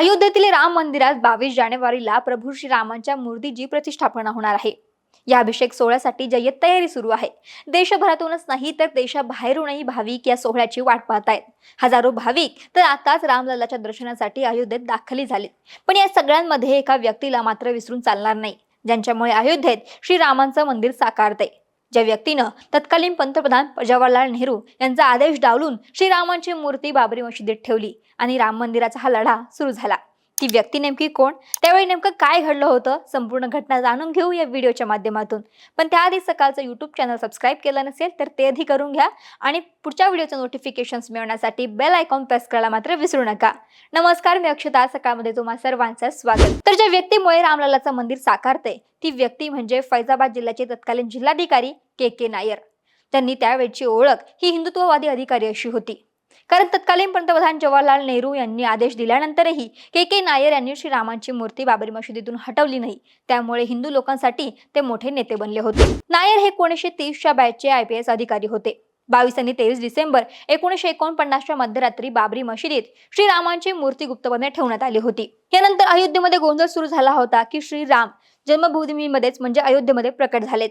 अयोध्येतील राम मंदिरात बावीस जानेवारीला प्रभू श्रीरामांच्या मूर्तीची प्रतिष्ठापना होणार आहे. या अभिषेक सोहळ्यासाठी जय्यत तयारी सुरू आहे. देशभरातूनच नाही तर देशाबाहेरूनही भाविक या सोहळ्याची वाट पाहत आहेत हजारो भाविक तर आताच रामलल्लाच्या दर्शनासाठी अयोध्येत दाखली झालेत. पण या सगळ्यांमध्ये एका व्यक्तीला मात्र विसरून चालणार नाही. ज्यांच्यामुळे अयोध्येत श्रीरामांचं मंदिर साकारते ज्या व्यक्तीनं तत्कालीन पंतप्रधान जवाहरलाल नेहरू यांचा आदेश डावलून श्रीरामांची मूर्ती बाबरी मशिदीत ठेवली आणि राम मंदिराचा हा लढा सुरू झाला. ती व्यक्ती नेमकी कोण? त्यावेळी नेमकं काय घडलं होतं? संपूर्ण घटना जाणून घेऊ या व्हिडिओच्या माध्यमातून. पण त्याआधी सकाळचं यूट्यूब चॅनल सबस्क्राईब केलं नसेल तर ते आधी करून घ्या आणि पुढच्या व्हिडिओचं नोटिफिकेशन्स मिळवण्यासाठी बेल आयकॉन प्रेस करायला मात्र विसरू नका. नमस्कार मी अक्षता. सकाळमध्ये तुम्हा सर्वांचं स्वागत. तर ज्या व्यक्तीमुळे रामलालाचं मंदिर साकारते ती व्यक्ती म्हणजे फैजाबाद जिल्ह्याचे तत्कालीन जिल्हाधिकारी के के नायर. त्यांनी त्यावेळची ओळख ही हिंदुत्ववादी अधिकारी अशी होती. कारण तत्कालीन पंतप्रधान जवाहरलाल नेहरू यांनी आदेश दिल्यानंतरही के के नायर यांनी श्रीरामांची मूर्ती बाबरी मशिदीतून हटवली नाही. त्यामुळे हिंदू लोकांसाठी ते मोठे नेते बनले होते. नायर हे एकोणीसशे तीसच्या बॅचचे आय पी एस अधिकारी होते. बावीस आणि तेवीस डिसेंबर एकोणीसशे एकोणपन्नासच्या मध्यरात्री बाबरी मशिदीत श्रीरामांची मूर्ती गुप्तपणे ठेवण्यात आली होती. यानंतर अयोध्येमध्ये गोंधळ सुरू झाला होता की श्रीराम जन्मभूमीमध्येच म्हणजे अयोध्येमध्ये प्रकट झालेत.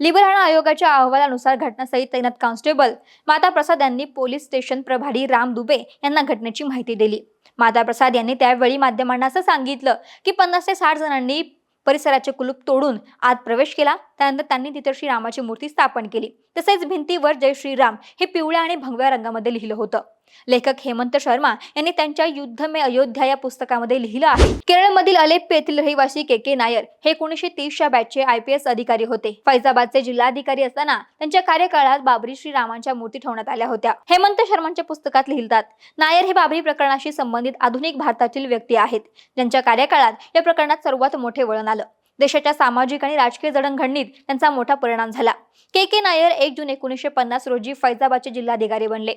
लिबराणा आयोगाच्या अहवालानुसार घटनास्थळी तैनात कॉन्स्टेबल माता प्रसाद यांनी पोलीस स्टेशन प्रभारी राम दुबे यांना घटनेची माहिती दिली. माता प्रसाद यांनी त्यावेळी माध्यमांना असं सांगितलं की पन्नास ते साठ जणांनी परिसराचे कुलूप तोडून आत प्रवेश केला. त्यानंतर त्यांनी तिथे श्रीरामाची मूर्ती स्थापन केली. तसेच भिंतीवर जय श्रीराम हे पिवळ्या आणि भगव्या रंगामध्ये लिहिलं होतं. लेखक हेमंत शर्मा यांनी त्यांच्या युद्ध मे अयोध्या या पुस्तकामध्ये लिहिलं आहे. केरळमधील अलेप्पे येथील रहिवासी के के नायर हे एकोणीशे तीसच्या बॅचचे आय पी एस अधिकारी होते. फैजाबादचे जिल्हाधिकारी असताना त्यांच्या कार्यकाळात बाबरी श्रीरामांच्या मूर्ती ठेवण्यात आल्या होत्या. हेमंत शर्मांच्या पुस्तकात लिहितात नायर हे बाबरी प्रकरणाशी संबंधित आधुनिक भारतातील व्यक्ती आहेत. ज्यांच्या कार्यकाळात या प्रकरणात सर्वात मोठे वळण आलं. देशाच्या सामाजिक आणि राजकीय जडणघडणीत त्यांचा मोठा परिणाम झाला. के. के. नायर एक जून एकोणीसशे पन्नास रोजी फैजाबादचे जिल्हाधिकारी बनले.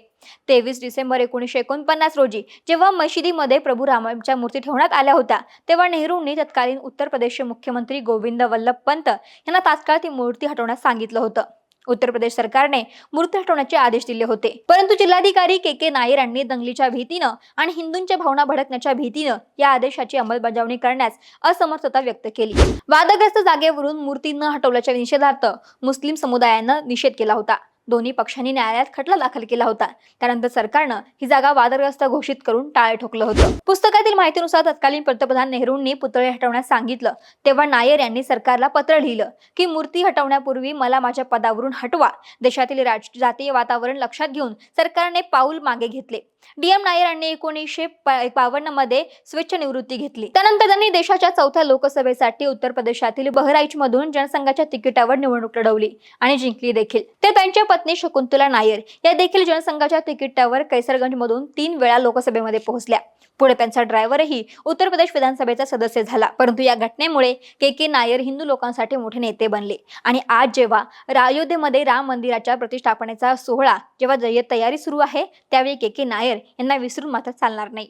तेवीस डिसेंबर एकोणीसशे एकोणपन्नास रोजी जेव्हा मशिदीमध्ये प्रभू रामांच्या मूर्ती ठेवण्यात आल्या होत्या तेव्हा नेहरूंनी तत्कालीन उत्तर प्रदेशचे मुख्यमंत्री गोविंद वल्लभ पंत यांना तात्काळ ती मूर्ती हटवण्यास सांगितलं होतं. उत्तर प्रदेश सरकारने मूर्ती हटवण्याचे आदेश दिले होते. परंतु जिल्हाधिकारी के के नायर यांनी दंगलीच्या भीतीनं आणि हिंदूंच्या भावना भडकण्याच्या भीतीनं या आदेशाची अंमलबजावणी करण्यास असमर्थता व्यक्त केली. वादग्रस्त जागेवरून मूर्ती न हटवल्याच्या निषेधार्थ मुस्लिम समुदायानं निषेध केला होता. दोन्ही पक्षांनी न्यायालयात खटला दाखल केला होता. त्यानंतर सरकारनं ही जागा वादग्रस्त घोषित करून टाळे ठोकलं होतं. पुस्तकातील माहितीनुसार तत्कालीन पंतप्रधान नेहरूंनी पुतळे हटवण्यास सांगितलं. तेव्हा नायर यांनी सरकारला पत्र लिहिलं की मूर्ती हटवण्यापूर्वी मला माझ्या पदावरून हटवा. देशातील राज जातीय वातावरण लक्षात घेऊन सरकारने पाऊल मागे घेतले. डीएम नायर यांनी एकोणीसशे बावन्नमध्ये स्वेच्छ निवृत्ती घेतली. त्यानंतर त्यांनी देशाच्या चौथ्या लोकसभेसाठी उत्तर प्रदेशातील बहराईच मधून जनसंघाच्या तिकिटावर निवडणूक लढवली आणि जिंकली देखील. ते त्यांच्या पत्नी शकुंतला नायर या देखील जनसंघाच्या तिकिटावर कैसरगंज मधून तीन वेळा लोकसभेमध्ये पोहोचल्या. पुढे त्यांचा ड्रायव्हरही उत्तर प्रदेश विधानसभेचा सदस्य झाला. परंतु या घटनेमुळे के के नायर हिंदू लोकांसाठी मोठे नेते बनले आणि आज जेव्हा अयोध्येमध्ये राम मंदिराच्या प्रतिष्ठापनेचा सोहळा जेव्हा जय्यत तयारी सुरू आहे त्यावेळी के के नायर यांना विसरून मात्र चालणार नाही.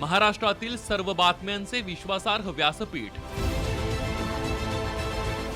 महाराष्ट्रातील सर्व बातम्यांचे विश्वासार्ह व्यासपीठ